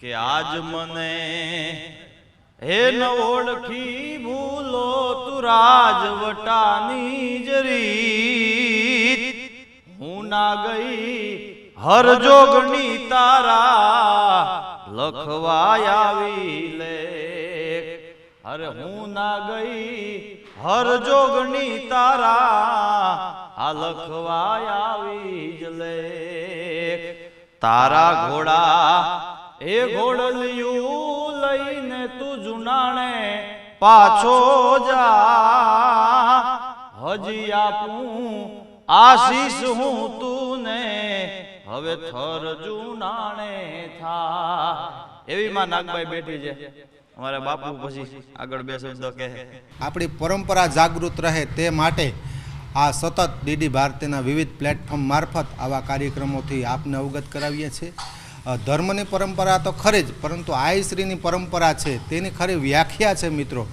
કે આજ મને હે ન ઓળખી ભૂલો તું રાજવટાની જરી હું ના ગઈ હર જોગણી તારા લખવાય આવી લે અરે હું ના ગઈ હર જોગણી તારા આ લખવાય આવી જ લે તારા ઘોડા એ ઘોડલિયું લઈને તું જુનાણે પાછો જા. હજી આપું આશીષ હું તુને, હવે થર જુનાણે થા. એવી માં નાગભાઈ બેઠી છે. અમારા બાપુ પછી આગળ બે શબ્દો કહે. આપણી પરંપરા જાગૃત રહે તે માટે આ સતત ડીડી ભારતીના વિવિધ પ્લેટફોર્મ મારફત આવા કાર્યક્રમોથી આપને અવગત કરાવીએ છીએ. ધર્મની પરંપરા તો ખરી જ, પરંતુ આયશ્રીની પરંપરા છે, તેની ખરી વ્યાખ્યા છે મિત્રો.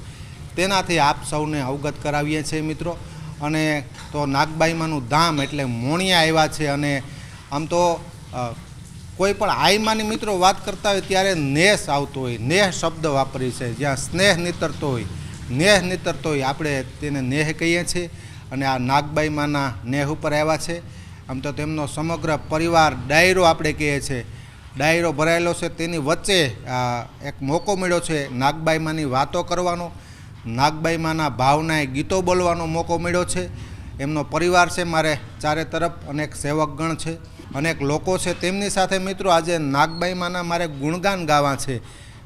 તેનાથી આપ સૌને અવગત કરાવીએ છીએ મિત્રો. અને તો નાગબાઈમાનું ધામ એટલે મોણિયા આવ્યા છે અને આમ તો કોઈ પણ આઈમાની મિત્રો વાત કરતા હોય ત્યારે નેહ આવતો હોય, નેહ શબ્દ વાપરી છે, જ્યાં સ્નેહ નીતરતો હોય, નેહ નીતરતો હોય, આપણે તેને નેહ કહીએ છીએ. અને આ નાગબાઈ માના નેહ ઉપર આવ્યા છે. આમ તો તેમનો સમગ્ર પરિવાર ડાયરો આપણે કહીએ છીએ. ડાયરો ભરાયેલો છે. તેની વચ્ચે એક મોકો મળ્યો છે નાગબાઈ માની વાતો કરવાનો. નાગબાઈ માના ભાવનાએ ગીતો બોલવાનો મોકો મળ્યો છે. એમનો પરિવાર છે મારે ચારે તરફ, અનેક સેવકગણ છે, અનેક લોકો છે. તેમની સાથે મિત્રો, આજે નાગબાઈમાના મારે ગુણગાન ગાવા છે.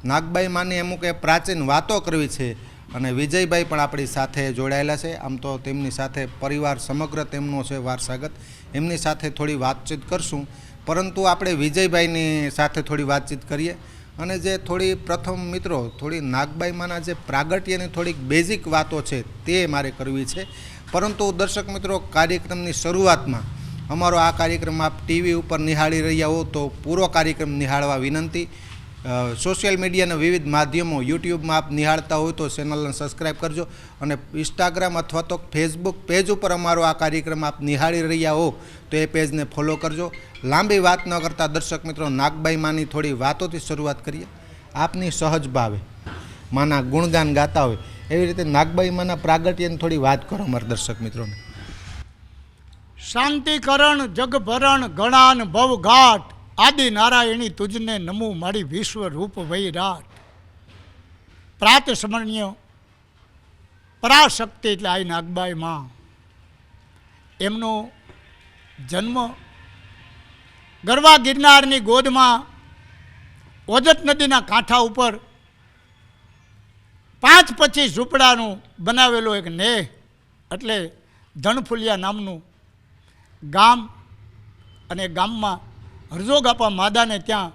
નાગબાઈ માની અમુક એ પ્રાચીન વાતો કરવી છે અને વિજયભાઈ પણ આપણી સાથે જોડાયેલા છે. આમ તો તેમની સાથે પરિવાર સમગ્ર તેમનો છે વારસાગત. એમની સાથે થોડી વાતચીત કરશું. પરંતુ આપણે વિજયભાઈની સાથે થોડી વાતચીત કરીએ. અને જે થોડી પ્રથમ મિત્રો, થોડી નાગબાઈમાંના જે પ્રાગટ્યની થોડીક બેઝિક વાતો છે, તે મારે કરવી છે. પરંતુ દર્શક મિત્રો, કાર્યક્રમની શરૂઆતમાં અમારો આ કાર્યક્રમ આપ ટીવી ઉપર નિહાળી રહ્યા હો તો પૂરો કાર્યક્રમ નિહાળવા વિનંતી. સોશિયલ મીડિયાના વિવિધ માધ્યમો યુટ્યુબમાં આપ નિહાળતા હોય તો ચેનલને સબસ્ક્રાઈબ કરજો અને ઇન્સ્ટાગ્રામ અથવા તો ફેસબુક પેજ ઉપર અમારો આ કાર્યક્રમ આપ નિહાળી રહ્યા હો તો એ પેજને ફોલો કરજો. લાંબી વાત ન કરતા દર્શક મિત્રો, નાગબાઈ માની થોડી વાતોથી શરૂઆત કરીએ. આપની સહજ ભાવે, માના ગુણગાન ગાતા હોય, એવી રીતે નાગબાઈ માના પ્રાગટ્યની થોડી વાત કરો અમારા દર્શક મિત્રોને. શાંતિકરણ, જગભરણ, ગણાન ભવ ઘાટ આદિ નારાયણી તુજને નમુ મારી વિશ્વ રૂપ વૈરાટ. પ્રાત સ્મરણીય પરાશક્તિ એટલે આઈ નાગબાઈ માં. એમનો જન્મ ગરવા ગિરનારની ગોદમાં ઓજત નદીના કાંઠા ઉપર પાંચ પચીસ ઝૂંપડાનું બનાવેલો એક નેહ એટલે ધણફુલિયા નામનું ગામ અને ગામમાં હરજોગાપા માદાને ત્યાં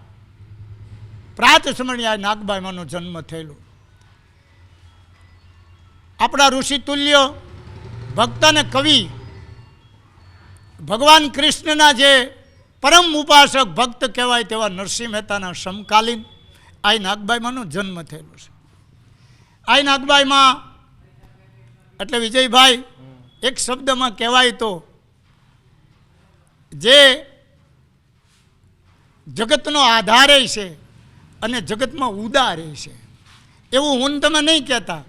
પ્રાત સમણ્યા નાગબાઈમાંનો જન્મ થયેલો. આપણા ઋષિ તુલ્ય, ભક્ત અને કવિ ભગવાન કૃષ્ણના જે પરમ ઉપાસક ભક્ત કહેવાય તેવા નરસિંહ મહેતાના સમકાલીન આઈ નાગબાઈમાંનો જન્મ થયેલો છે. આઈ નાગબાઈમાં એટલે વિજયભાઈ, એક શબ્દમાં કહેવાય તો, જે જગતનો આધારે છે અને જગતમાં ઉદારે છે. એવું હું તમે નહીં કહેતા.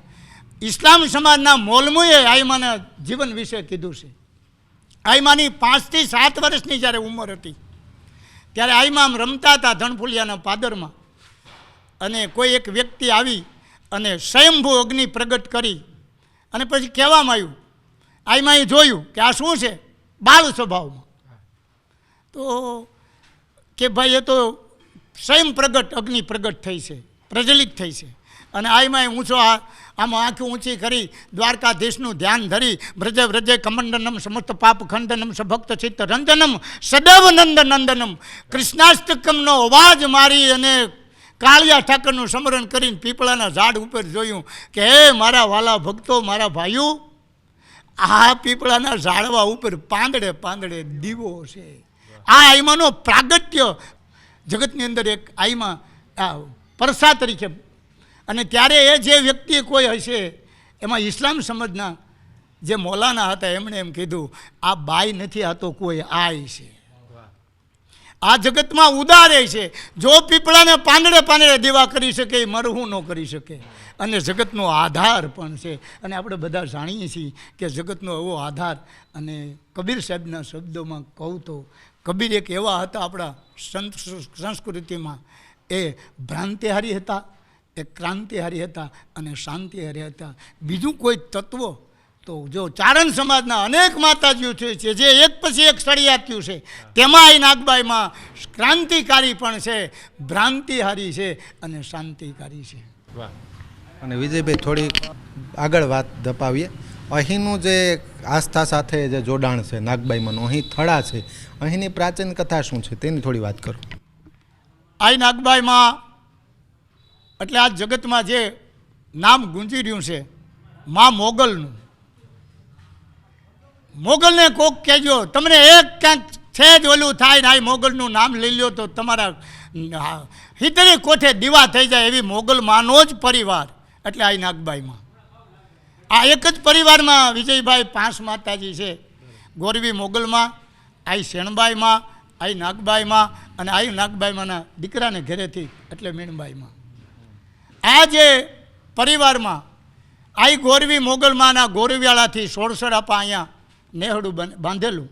ઇસ્લામ સમાજના મોલમુએ આઈમાના જીવન વિશે કીધું છે. આઈમાની પાંચથી સાત વર્ષની જ્યારે ઉંમર હતી, ત્યારે આઈમા રમતા હતા ધણફુલિયાના પાદરમાં. અને કોઈ એક વ્યક્તિ આવી અને સ્વયંભૂ અગ્નિ પ્રગટ કરી અને પછી કહેવામાં આવ્યું આઈમાએ જોયું કે આ શું છે? બાળ સ્વભાવમાં. તો કે ભાઈ, એ તો સ્વયં પ્રગટ, અગ્નિ પ્રગટ થઈ છે, પ્રજ્વલિત થઈ છે. અને આઈમાં ઊંચો આ, આમાં આંખ ઊંચી કરી, દ્વારકાધીશનું ધ્યાન ધરી, વ્રજે વ્રજે કમંડનમ સમસ્ત પાપ ખંડનમ સભક્ત ચિત્ત રંજનમ, સદૈવ નંદ નંદનમ, કૃષ્ણાષ્ટકમનો અવાજ મારી અને કાળિયા ઠાકરનું સ્મરણ કરીને પીપળાના ઝાડ ઉપર જોયું કે, હે મારા વાલા ભક્તો, મારા ભાઈઓ, આ પીપળાના ઝાડવા ઉપર પાંદડે પાંદડે દીવો છે. આ આઈમાનો પ્રાગટ્ય જગતની અંદર એક આઈમા, આ પરસા તરીકે. અને ત્યારે એ જે વ્યક્તિ કોઈ હશે, એમાં ઇસ્લામ સમજના જે મૌલાના હતા, એમણે એમ કીધું, આ બાઈ નથી, આ તો કોઈ આય છે. આ જગતમાં ઉદારે છે. જો પીપળાને પાંદડે પાંદડે દેવા કરી શકે એ મરહું ન કરી શકે. અને જગતનો આધાર પણ છે. અને આપણે બધા જાણીએ છીએ કે જગતનો એવો આધાર અને કબીર સાહેબના શબ્દોમાં કહું તો કબીર એક એવા હતા આપણા સંસ્કૃતિમાં. એ ભ્રાંતિહારી હતા, એ ક્રાંતિહારી હતા અને શાંતિહારી હતા. બીજું કોઈ તત્વ તો જો ચારણ સમાજના અનેક માતાજીઓ છે જે જે એક પછી એક સળિયાત્યું છે તેમાં એ નાગબાઈમાં ક્રાંતિકારી પણ છે ભ્રાંતિહારી છે અને શાંતિકારી છે. વાહ. અને વિજયભાઈ થોડી આગળ વાત ધપાવીએ. અહીંનું જે આસ્થા સાથે જે જોડાણ છે નાગબાઈમાંનું અહીં થળા છે અહીંની પ્રાચીન કથા શું છે તેની થોડી વાત કરો. આઈ નાગબાઈમાં એટલે આ જગતમાં જે નામ ગુંજી રહ્યું છે મા મોગલનું મોગલને કોક કહેજો, તમને એક ક્યાંક છે જ ઓલું થાય ને આ મોગલનું નામ લઈ લ્યો તો તમારા હિતરે કોઠે દીવા થઈ જાય એવી મોગલ માનો જ પરિવાર. એટલે આઈ નાગબાઈમાં. આ એક જ પરિવારમાં વિજયભાઈ પાંચ માતાજી છે. ગોરવી મોગલમાં, આઈ શેણબાઈમાં, આઈ નાગબાઈમાં અને આઈ નાગબાઈમાંના દીકરાને ઘરેથી, એટલે મીણબાઈમાં. આ જે પરિવારમાં આઈ ગોરવી મોગલમાંના ગોરવિયાળાથી સોળસરાપા અહીંયા નેહડું બાંધેલું.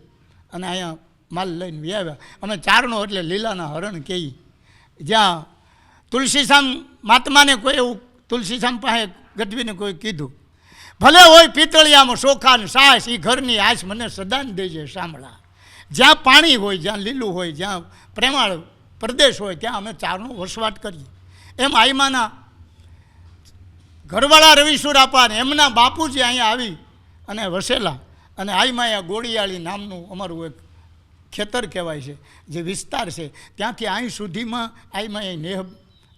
અને અહીંયા માલ લઈને વ્યાવ્યા અમે ચારણો એટલે લીલાના હરણ કહી જ્યાં તુલસીશામ મહાત્માને કોઈ એવું તુલસીશામ પાસે ગઢવીને કોઈ કીધું. ભલે હોય પિતળિયામાં શોખાન સાસ એ ઘરની આશ મને સદાન દેજે શામળા. જ્યાં પાણી હોય, જ્યાં લીલું હોય, જ્યાં પ્રેમાળ પ્રદેશ હોય, ત્યાં અમે ચારનો વસવાટ કરીએ. એમ આઈમાના ઘરવાળા રવિશુર આપા ને એમના બાપુજી અહીંયા આવી અને વસેલા. અને આઈમાયા ગોળિયાળી નામનું અમારું એક ખેતર કહેવાય છે, જે વિસ્તાર છે. ત્યાંથી અહીં સુધીમાં આઈમાં અહીં નેહ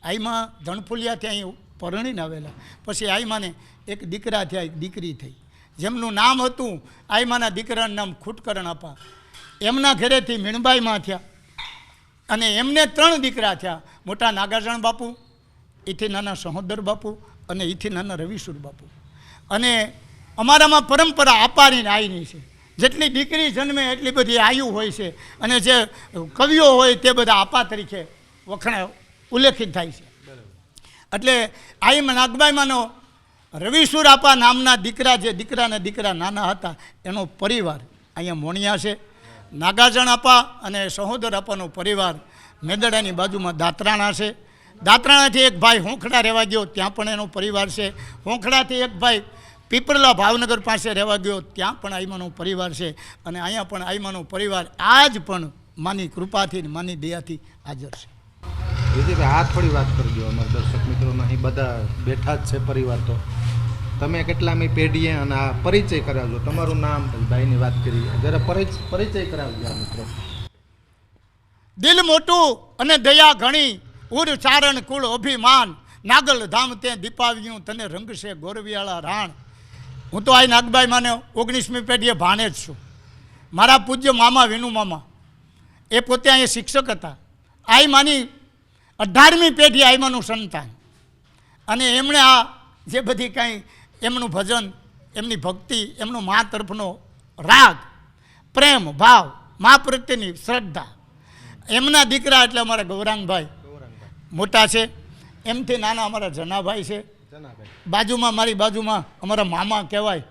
આઈમાં ધણફુલિયાથી અહીં પરણીને આવેલા. પછી આઈમાને એક દીકરા થયા, એક દીકરી થઈ. જેમનું નામ હતું આઈમાના દીકરાનું નામ ખૂટકરણ આપા. એમના ઘરેથી મીણબાઈમાં થયા. અને એમને ત્રણ દીકરા થયા. મોટા નાગાર્જણ બાપુ, એથી નાના સહોદર બાપુ અને એથી નાના રવિસુર બાપુ. અને અમારામાં પરંપરા આપારીને આવીની છે. જેટલી દીકરી જન્મે એટલી બધી આયુ હોય છે. અને જે કવિઓ હોય તે બધા આપા તરીકે વખણા ઉલ્લેખિત થાય છે. એટલે આઈમાં નાગબાઈમાંનો રવિસુર આપા નામના દીકરા જે દીકરાના દીકરા નાના હતા, એનો પરિવાર અહીંયા મોણિયા છે. નાગાજણ આપા અને સહોદર આપાનો પરિવાર મેદડાની બાજુમાં દાતરાણા છે. દાતરાણાથી એક ભાઈ હોંખડા રહેવા ગયો, ત્યાં પણ એનો પરિવાર છે. હોંખડાથી એક ભાઈ પીપળલા ભાવનગર પાસે રહેવા ગયો ત્યાં પણ આઈમાનો પરિવાર છે અને અહીંયા પણ આઈમાનો પરિવાર આજ પણ માની કૃપાથી ને માની દયાથી હાજર છે. વિજયભાઈ આ થોડી વાત કરી દો અમારા દર્શક મિત્રોમાં અહીં બધા બેઠા જ છે પરિવાર તો. તમે કેટલામી પેઢીએ અને આ પરિચય કરાવજો. તમારું નામ ભાઈની વાત કરી. જરા પરિચય પરિચય કરાવજો મિત્રો. દિલ મોટું અને દયા ઘણી ઉર ચારણ કુળ અભિમાન. નાગલ ધામ તે દીપાવ્યું તને રંગશે ગોરવિયાળા રાણ. હું તો આ નાગભાઈ માને ઓગણીસમી પેઢીએ ભાણે જ છું. મારા પૂજ્ય મામા, વિનુ મામા, એ પોતે અહીંયા શિક્ષક હતા. આઈ માની અઢારમી પેઢી આઈમાનું સંતાન. અને એમણે આ જે બધી કાંઈ એમનું ભજન, એમની ભક્તિ, એમનો મા તરફનો રાગ, પ્રેમ, ભાવ, મા પ્રત્યેની શ્રદ્ધા, એમના દીકરા એટલે અમારા ગૌરાંગભાઈ. મોટા છે. એમથી નાના અમારા જનાભાઈ છે. બાજુમાં, મારી બાજુમાં અમારા મામા કહેવાય.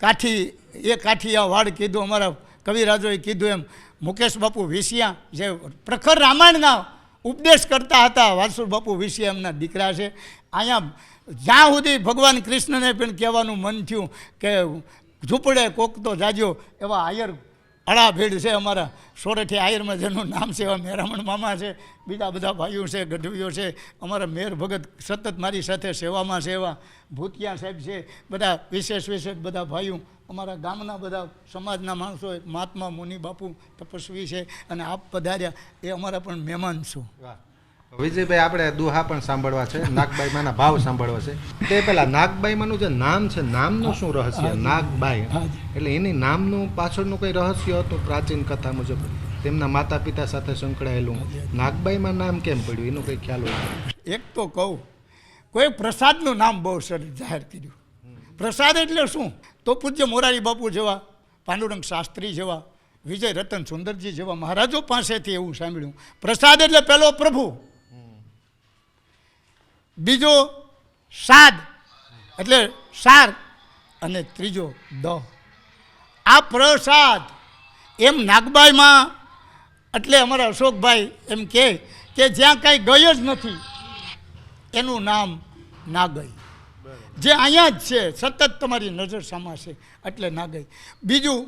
કાઠી, એ કાઠીયા વાડ કીધું, અમારા કવિરાજોએ કીધું એમ, મુકેશ બાપુ વિસિયા જે પ્રખર રામાયણના ઉપદેશ કરતા હતા વાસુર બાપુ વિસિયા એમના દીકરા છે. અહીંયા જ્યાં સુધી ભગવાન કૃષ્ણને પણ કહેવાનું મન થયું કે ઝૂંપડે કોક તો જાજો એવા આયર અળા ભીડ છે અમારા સોરઠી આયરમાં જેનું નામ છે, એવા મેરામણ મામા છે, બીજા બધા ભાઈઓ છે, ગઢવીઓ છે. અમારા મેર ભગત સતત મારી સાથે સેવામાં એવા ભૂતિયા સાહેબ છે. બધા વિશેષ વિશેષ બધા ભાઈઓ, અમારા ગામના બધા સમાજના માણસો મહાત્મા મુનિ બાપુ તપસ્વી છે અને આપ પધાર્યા એ અમારા પણ મહેમાન છું. વિજયભાઈ આપણે દુહા પણ સાંભળવા છે. નાગબાઈમાંના ભાવ સાંભળવા છે. તે પેલા નાગબાઈમાંનું જે નામ છે નામનું શું રહસ્ય? નાગબાઈ. એટલે એની નામનું પાછળનું કંઈ રહસ્ય હતું પ્રાચીન કથા મુજબ? તેમના માતા પિતા સાથે સંકળાયેલું નાગબાઈમાં નામ કેમ પડ્યું? એનું કંઈ ખ્યાલ હોય? એક તો કહું કોઈ પ્રસાદનું નામ બહુ સરસ જાહેર કર્યું. પ્રસાદ એટલે શું? તો પૂજ્ય મોરારી બાપુ જેવા પાંડુરંગ શાસ્ત્રી જેવા વિજય રતન સુંદરજી જેવા મહારાજો પાસેથી એવું સાંભળ્યું. પ્રસાદ એટલે પેલો પ્રભુ. બીજો સાદ. એટલે સાર અને ત્રીજો દ. આ પ્રસાદ એમ નાગબાઈમાં એટલે અમારા અશોકભાઈ એમ કહે કે જ્યાં કાંઈ ગઈ જ નથી એનું નામ નાગઈ. જે અહીંયા જ છે સતત તમારી નજર સામાશે એટલે નાગઈ. બીજું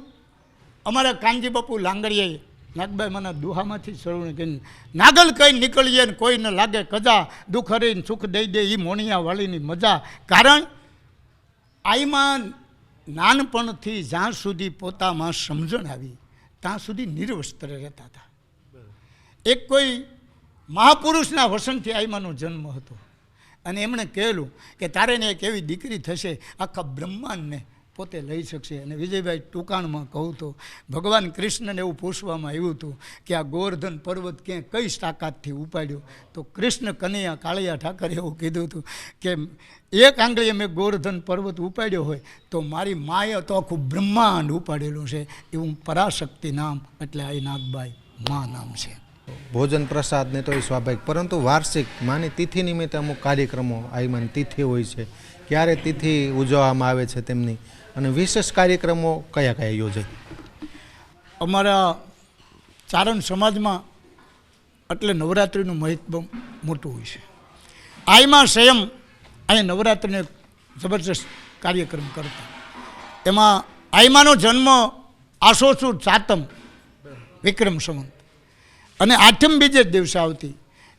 અમારા કાનજી બાપુ લાંગડીએ નાગભાઈ મને દુહામાંથી સરવણી કરીને, નાગલ કઈ નીકળીએ ને કોઈને લાગે કજા, દુઃખ હરીને સુખ દઈ દે એ મોણિયાવાળીની મજા. કારણ આઈમાં નાનપણથી જ્યાં સુધી પોતામાં સમજણ આવી, ત્યાં સુધી નિર્વસ્ત્ર રહેતા હતા. એક કોઈ મહાપુરુષના વસનથી આઈમાનો જન્મ હતો. અને એમણે કહેલું કે તારે ને એક એવી દીકરી થશે, આખા બ્રહ્માંડને પોતે લઈ શકશે. અને વિજયભાઈ ટૂંકાણમાં કહું તો, ભગવાન કૃષ્ણને એવું પૂછવામાં આવ્યું હતું કે આ ગોવર્ધન પર્વત ક્યાંય કઈ તાકાતથી ઉપાડ્યો? તો કૃષ્ણ કનૈયા કાળિયા ઠાકરે એવું કીધું હતું કે, એક આંગળીએ મેં ગોવર્ધન પર્વત ઉપાડ્યો હોય, તો મારી માએ તો આખું બ્રહ્માંડ ઉપાડેલું છે. એવું પરાશક્તિ નામ એટલે આ નાગબાઈ મા નામ છે. ભોજન પ્રસાદને તો એ સ્વાભાવિક, પરંતુ વાર્ષિક માની તિથિ નિમિત્તે અમુક કાર્યક્રમો આઈમાન તિથિ હોય છે. ક્યારે તિથિ ઉજવવામાં આવે છે તેમની? અને વિશેષ કાર્યક્રમો કયા કયા યોજાય? અમારા ચારણ સમાજમાં એટલે નવરાત્રિનું મહત્વ મોટું હોય છે. આઈમાં સંયમ અહીં નવરાત્રિને જબરજસ્ત કાર્યક્રમ કરતા. એમાં આઈમાનો જન્મ આસો સુદ સાતમ વિક્રમ સંવંત. અને આઠમ બીજે જ દિવસે આવતી.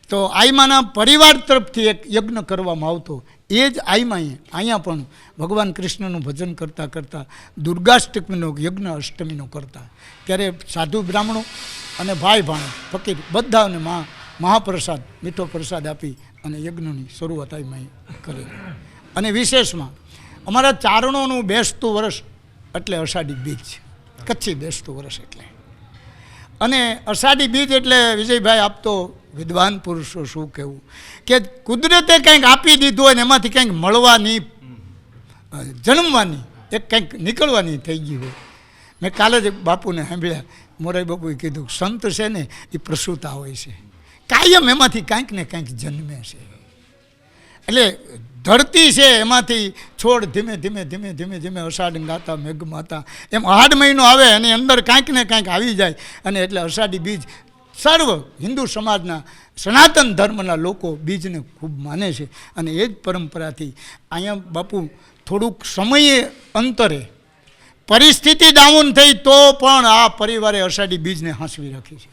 તો આઈમાના પરિવાર તરફથી એક યજ્ઞ કરવામાં આવતો. એ જ આઈમાં અહીંયા પણ ભગવાન કૃષ્ણનું ભજન કરતાં કરતાં દુર્ગાષ્ટમીનો યજ્ઞ અષ્ટમીનો કરતા. ત્યારે સાધુ બ્રાહ્મણો અને ભાઈ ભાણો, ફકીર, બધાને મહા, મહાપ્રસાદ, મીઠો પ્રસાદ આપી અને યજ્ઞની શરૂઆત આઈમાં કરી અને વિશેષમાં અમારા ચારણોનું બેસતું વર્ષ એટલે અષાઢી બીજ. કચ્છી બેસતું વર્ષ એટલે. અને અષાઢી બીજ એટલે વિજયભાઈ આપતો વિદ્વાન પુરુષો, શું કહેવું? કે કુદરતે કંઈક આપી દીધું હોય ને એમાંથી કંઈક મળવાની, જન્મવાની, એક કંઈક નીકળવાની થઈ ગઈ હોય. મેં કાલે જ બાપુને સાંભળ્યા, મોરારી બાપુએ કીધું, સંત છે ને એ પ્રસૂતા હોય છે. કાયમ એમાંથી કાંઈક ને કાંઈક જન્મે છે. એટલે ધરતી છે, એમાંથી છોડ ધીમે ધીમે ધીમે ધીમે ધીમે અષાઢ ગાતા, મેઘ માતા. એમ આઠ મહિનો આવે, અને અંદર કાંઈક ને કાંઈક આવી જાય. અને એટલે અષાઢી બીજ સર્વ હિન્દુ સમાજના સનાતન ધર્મના લોકો બીજને ખૂબ માને છે. અને એ જ પરંપરાથી અહીંયા બાપુ થોડુંક સમયે અંતરે પરિસ્થિતિ ડાઉન થઈ તો પણ આ પરિવારે અષાઢી બીજને હાંસવી રાખી છે.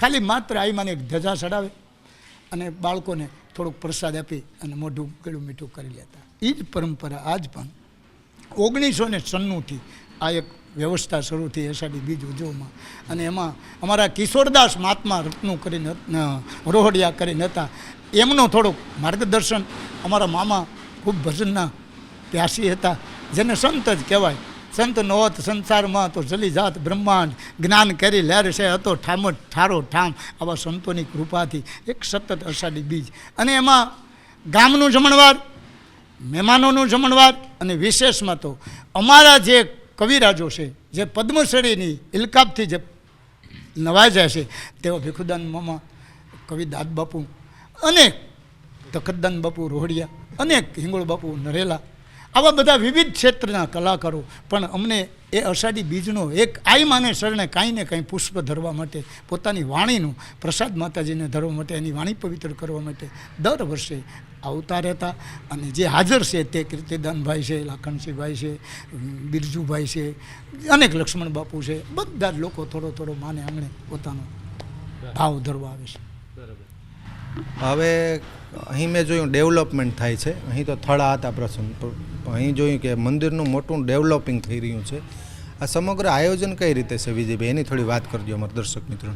ખાલી માત્ર આઈમાને એક ધજા ચડાવે. અને બાળકોને થોડુંક પ્રસાદ આપી અને મોઢું ગળું મીઠું કરી લેતા. એ જ પરંપરા આજ પણ ઓગણીસો ને છન્નુંથી આ એક વ્યવસ્થા શરૂ થઈ અષાઢી બીજ ઉજવવામાં અને એમાં અમારા કિશોરદાસ મહાત્મા રત્નું કરીને રોહડિયા કરીને હતા. એમનું થોડુંક માર્ગદર્શન અમારા મામા ખૂબ ભજનના પ્યાસી હતા. જેને સંત જ કહેવાય. સંત નો હોત સંસારમાં તો જલી જાત બ્રહ્માંડ. જ્ઞાન કરી લહેર છે, હતો ઠામ ઠારો, ઠામ. આવા સંતોની કૃપાથી એક સતત અષાઢી બીજ. અને એમાં ગામનું જમણવાર, મહેમાનોનું જમણવાર અને વિશેષમાં તો અમારા જે કવિરાજો છે, જે પદ્મશ્રીની ઇલકાબથી જે નવાજ્યા છે, તેઓ ભીખુદાન મામા, કવિ દાદ બાપુ અનેક તખતદાન બાપુ રોહડિયા, અનેક હિંગોળ બાપુ નરેલા આવા બધા વિવિધ ક્ષેત્રના કલાકારો, પણ અમને એ અષાઢી બીજનો એક આઈ માને શરણે કાંઈ ને કાંઈ પુષ્પ ધરવા માટે, પોતાની વાણીનું પ્રસાદ માતાજીને ધરવા માટે, એની વાણી પવિત્ર કરવા માટે દર વર્ષે આવતા રહેતા. અને જે હાજર છે તે કીર્તિદાનભાઈ છે લાખણસિંહભાઈ છે, બિરજુભાઈ છે, અનેક લક્ષ્મણ બાપુ છે, બધા જ લોકો થોડો થોડો માને આંગણે પોતાનો ભાવ ધરવા આવે છે. હવે અહીં મેં જોયું, ડેવલપમેન્ટ થાય છે. અહીં તો થળા હતા પ્રસંગ અહીં જોયું કે મંદિરનું મોટું ડેવલપિંગ થઈ રહ્યું છે. આ સમગ્ર આયોજન કઈ રીતે છે વિજયભાઈ? એની થોડી વાત કરજો અમારા દર્શક મિત્રો.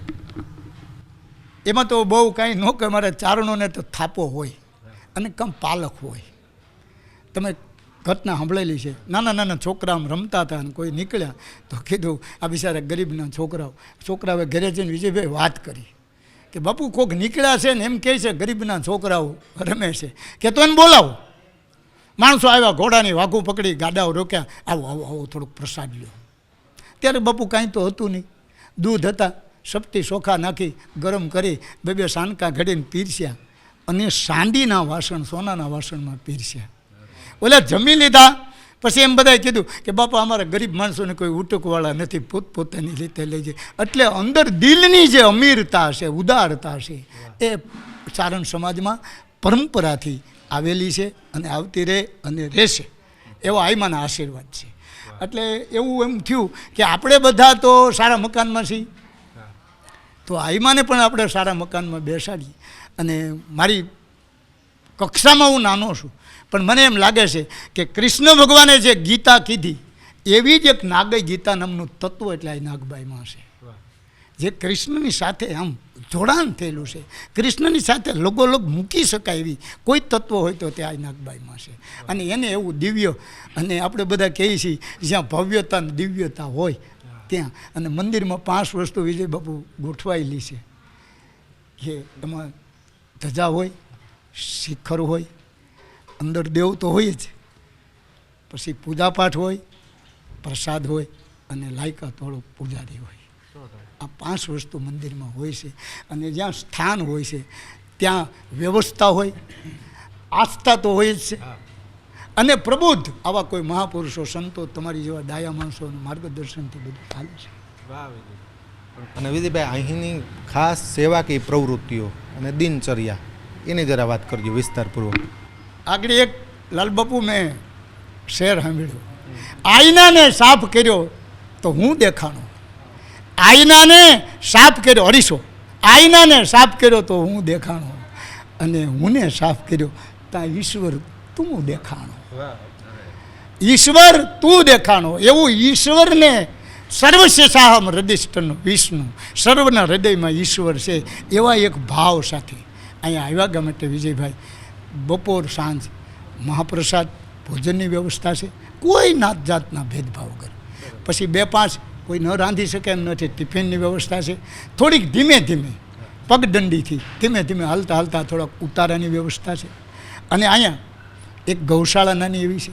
એમાં તો બહુ કાંઈ ન કે મારા ચારણોને તો થાપો હોય અને કમ પાલક હોય. તમે ઘટના સાંભળેલી છે. નાના નાના છોકરા આમ રમતા હતા અને કોઈ નીકળ્યા તો કીધું, આ બિચારા ગરીબના છોકરાઓ. છોકરાઓએ ઘરે જઈને વિજયભાઈ વાત કરી કે, બાપુ, કોક નીકળ્યા છે ને એમ કહે છે, ગરીબના છોકરાઓ રમે છે. કે, તો એને બોલાવો. માણસો આવ્યા, ઘોડાની વાઘું પકડી, ગાડાઓ રોક્યા. આવો આવો આવો, થોડુંક પ્રસાદ લ્યો. ત્યારે બાપુ કાંઈ તો હતું નહીં. દૂધ હતા સપટી ચોખા નાખી, ગરમ કરી, બે બે સાનકા ઘડીને પીરસ્યા. અને સાંડીના વાસણ, સોનાના વાસણમાં પીરસ્યા. ઓલા જમી લીધા. પછી એમ બધાએ કીધું કે, બાપા, અમારા ગરીબ માણસોને કોઈ ઉટકવાળા નથી, પોતપોતાની રીતે લઈ જાય. એટલે અંદર દિલની જે અમીરતા છે ઉદારતા છે એ સારણ સમાજમાં પરંપરાથી આવેલી છે અને આવતી રહે અને રહેશે. એવો આઈમાના આશીર્વાદ છે. એટલે એવું એમ થયું કે આપણે બધા તો સારા મકાનમાં છીએ. તો આઈમાને પણ આપણે સારા મકાનમાં બેસાડીએ. અને મારી કક્ષામાં હું નાનો છું, પણ મને એમ લાગે છે કે કૃષ્ણ ભગવાને જે ગીતા કીધી, એવી જ એક નાગઈ ગીતા નામનું તત્વ એટલે આ નાગબાઈમાં છે જે કૃષ્ણની સાથે આમ જોડાણ થયેલું છે. કૃષ્ણની સાથે લગોલગ મૂકી શકાય એવી કોઈ તત્વ હોય તો તે આ નાગબાઈમાં છે. અને એને એવું દિવ્ય અને આપણે બધા કહીએ છીએ, જ્યાં ભવ્યતા અને દિવ્યતા હોય ત્યાં. અને મંદિરમાં પાંચ વસ્તુ વિજય બાપુ ગોઠવાયેલી છે. કે એમાં ધજા હોય, શિખર હોય, અંદર દેવ તો હોય જ. પછી પૂજાપાઠ હોય, પ્રસાદ હોય અને લાયકા થોડો પૂજારી હોય. આ પાંચ વસ્તુ મંદિરમાં હોય છે અને જ્યાં સ્થાન હોય છે ત્યાં વ્યવસ્થા હોય આસ્થા તો હોય જ છે. અને પ્રબુદ્ધ આવા કોઈ મહાપુરુષો સંતો તમારી જેવા ડાયા માણસોનું માર્ગદર્શનથી બધું ચાલે છે. અને વિધિભાઈ અહીંની ખાસ સેવાકીય પ્રવૃત્તિઓ અને દિનચર્યા એની જરા વાત કરજો વિસ્તારપૂર્વક. આગળ એક લાલબાપુ મેં શેર સાંભળ્યો. આઈનાને સાફ કર્યો તો હું દેખાણો. આઈનાને સાફ કર્યો અરીસો આઈનાને સાફ કર્યો તો હું દેખાણો. અને હુંને સાફ કર્યો, ત્યાં ઈશ્વર તું દેખાણો. ઈશ્વર તું દેખાણો. એવું ઈશ્વરને સર્વશેષાહમ સાહમ વિષ્ણુ, સર્વના હૃદયમાં ઈશ્વર છે, એવા એક ભાવ સાથે. અહીંયા આવ્યા ગમે તે વિજયભાઈ, બપોર સાંજ મહાપ્રસાદ, ભોજનની વ્યવસ્થા છે. કોઈ નાત જાતના ભેદભાવ કરે પછી બે પાંચ કોઈ ન રાંધી શકે એમ નથી. ટિફિનની વ્યવસ્થા છે. થોડીક ધીમે ધીમે પગદંડીથી ધીમે ધીમે હાલતા હાલતા થોડાક ઉતારાની વ્યવસ્થા છે. અને અહીંયા એક ગૌશાળા નાની એવી છે.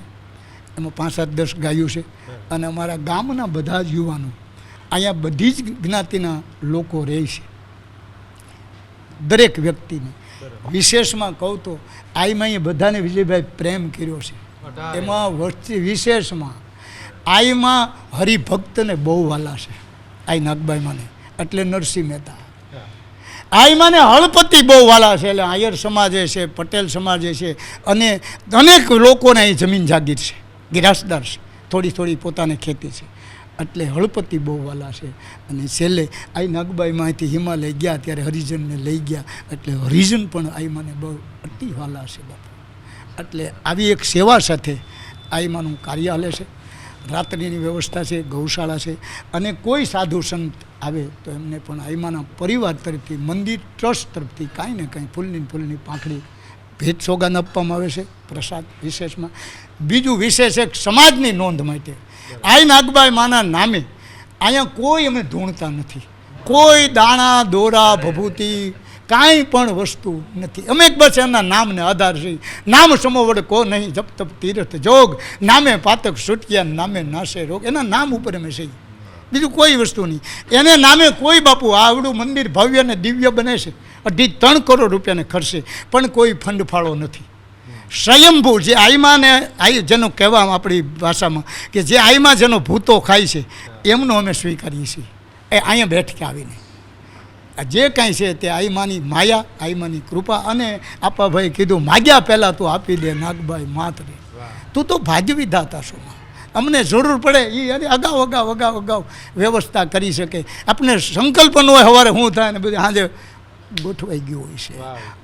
એમાં પાંચ સાત દસ ગાયો છે. અને અમારા ગામના બધા જ યુવાનો અહીંયા બધી જ જ્ઞાતિના લોકો રહે છે. દરેક વ્યક્તિને. વિશેષમાં કહું તો આઈમાં બધાને વિજયભાઈ પ્રેમ કર્યો છે. એમાં વસ્તી વિશેષમાં આઈમાં હરિભક્તને બહુ વાલા છે. આઈ નાગબાઈમાંને. એટલે નરસિંહ મહેતા. આઈમાને હળપતિ બહુ વાલા છે એટલે આયર સમાજે છે પટેલ સમાજે છે અને અનેક લોકોને અહીં જમીન જાગીર છે ગિરાસદાર છે થોડી થોડી પોતાને ખેતી છે. એટલે હળપતિ બહુ વાલા છે અને છેલ્લે આઈ નાગબાઈમાં અહીંથી હિમાલય ગયા ત્યારે હરિજનને લઈ ગયા એટલે હરિજન પણ આઈમાને બહુ અતિ વાલા છે બાપુ. એટલે આવી એક સેવા સાથે આઈમાનું કાર્ય હાલે છે. રાત્રિની વ્યવસ્થા છે, ગૌશાળા છે અને કોઈ સાધુ સંત આવે તો એમને પણ આઈમાના પરિવાર તરફથી, મંદિર ટ્રસ્ટ તરફથી કાંઈ ને કાંઈ ફૂલની ફૂલની પાંખડી ભેટ સોગાન આપવામાં આવે છે, પ્રસાદ વિશેષમાં. બીજું વિશેષ એક સમાજની નોંધ માટે. આઈ નાગબાઈ માના નામે અહીંયા કોઈ અમે ધૂણતા નથી. કોઈ દાણા, દોરા, ભભૂતિ કાંઈ પણ વસ્તુ નથી. અમે બસ એના નામને આધાર છે. નામ સમોવડ કો નહીં, જપ તપ તીર્થ જોગ, નામે પાતક છૂટક્યા નામે નાશે રોગ. એના નામ ઉપર અમે છીએ. બીજું કોઈ વસ્તુ નહીં. એને નામે કોઈ બાપુ આવડું મંદિર ભવ્ય અને દિવ્ય બને છે. અઢી ત્રણ કરોડ રૂપિયાને ખર્ચે. પણ કોઈ ફંડ ફાળો નથી. સ્વયંભૂ જે આઈમાને, આઈ જેનો કહેવામાં આપણી ભાષામાં, કે જે આઈમાં જેનો ભૂતો ખાય છે, એમનો અમે સ્વીકારીએ છીએ. એ અહીંયા બેઠકે આવીને. જે કાંઈ છે તે આઈમાની માયા આઈમાની કૃપા અને આપાભાઈ કીધું માગ્યા પહેલાં તું આપી દે નાગભાઈ માતરે તું તો ભાજવી દાતા છો અમને જરૂર પડે એ અગાઉ અગાઉ અગાઉ અગાઉ વ્યવસ્થા કરી શકે. આપણે સંકલ્પ ન હોય સવારે શું થાય ને બધું સાંજે ગોઠવાઈ ગયું હોય છે.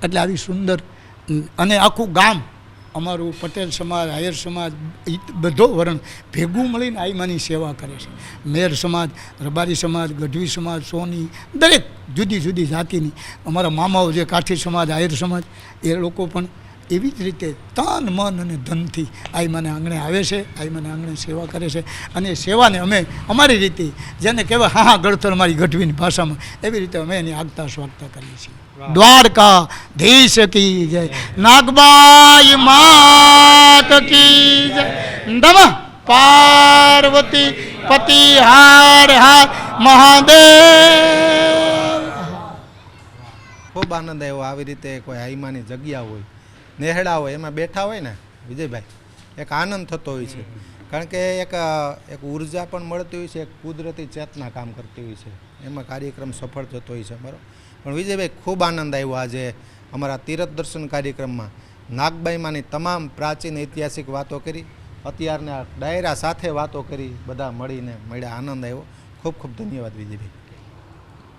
એટલે આવી સુંદર અને આખું ગામ અમારું પટેલ સમાજ, આયર સમાજ બધો વરણ ભેગું મળીને આઈમાની સેવા કરે છે. મેર સમાજ, રબારી સમાજ, ગઢવી સમાજ, સોની, દરેક જુદી જુદી જાતિની અમારા મામાઓ જે કાઠી સમાજ, આયર સમાજ, એ લોકો પણ એવી જ રીતે તન મન અને ધનથી આઈ મને આંગણે આવે છે આઈ મને આંગણે સેવા કરે છે. અને સેવાને અમે અમારી રીતે જેને કહેવાય હા હા ગળતર મારી ગઢવીની ભાષામાં એવી રીતે અમે એની આગતા સ્વાગતા કરીએ છીએ. દ્વારકા ધીશ કી જય. નાગબાઈ માત કી જય. નમઃ પાર્વતી પતિ હાર હાર મહાદેવ. ખૂબ આનંદ આવ્યો. આવી રીતે કોઈ આઈમાની જગ્યા હોય નેહડા હોય એમાં બેઠા હોય ને વિજયભાઈ એક આનંદ થતો હોય છે. કારણ કે એક એક ઊર્જા પણ મળતી હોય છે એક કુદરતી ચેતના કામ કરતી હોય છે. એમાં કાર્યક્રમ સફળ થતો હોય છે અમારો. પણ વિજયભાઈ ખૂબ આનંદ આવ્યો આજે અમારા તીરથ દર્શન કાર્યક્રમમાં. નાગબાઈમાંની તમામ પ્રાચીન ઐતિહાસિક વાતો કરી અત્યારના ડાયરા સાથે વાતો કરી બધા મળીને મળ્યા આનંદ આવ્યો. ખૂબ ખૂબ ધન્યવાદ વિજયભાઈ.